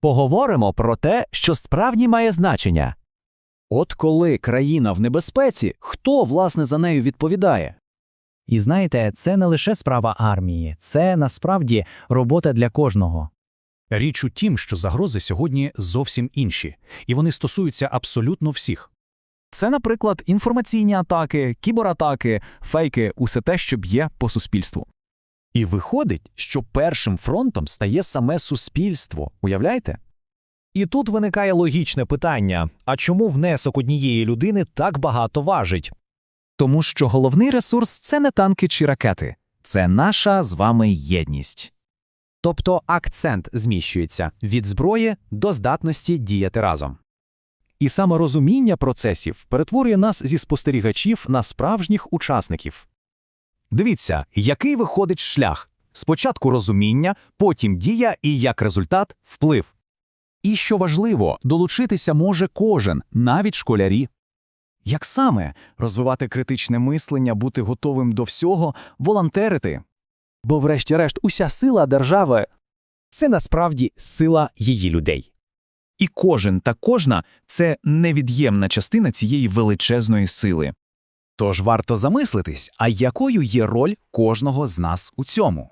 Поговоримо про те, що справді має значення. От коли країна в небезпеці, хто власне за нею відповідає? І знаєте, це не лише справа армії, це насправді робота для кожного. Річ у тім, що загрози сьогодні зовсім інші, і вони стосуються абсолютно всіх. Це, наприклад, інформаційні атаки, кібератаки, фейки, усе те, що б'є по суспільству. І виходить, що першим фронтом стає саме суспільство. Уявляєте? І тут виникає логічне питання: а чому внесок однієї людини так багато важить? Тому що головний ресурс це не танки чи ракети, це наша з вами єдність. Тобто акцент зміщується від зброї до здатності діяти разом. І саме розуміння процесів перетворює нас зі спостерігачів на справжніх учасників. Дивіться, який виходить шлях: спочатку розуміння, потім дія і як результат вплив. І що важливо, долучитися може кожен, навіть школярі. Як саме розвивати критичне мислення, бути готовим до всього, волонтерити? Бо, врешті-решт, уся сила держави Це насправді сила її людей. І кожен та кожна це невід'ємна частина цієї величезної сили. Тож варто замислитись, а якою є роль кожного з нас у цьому.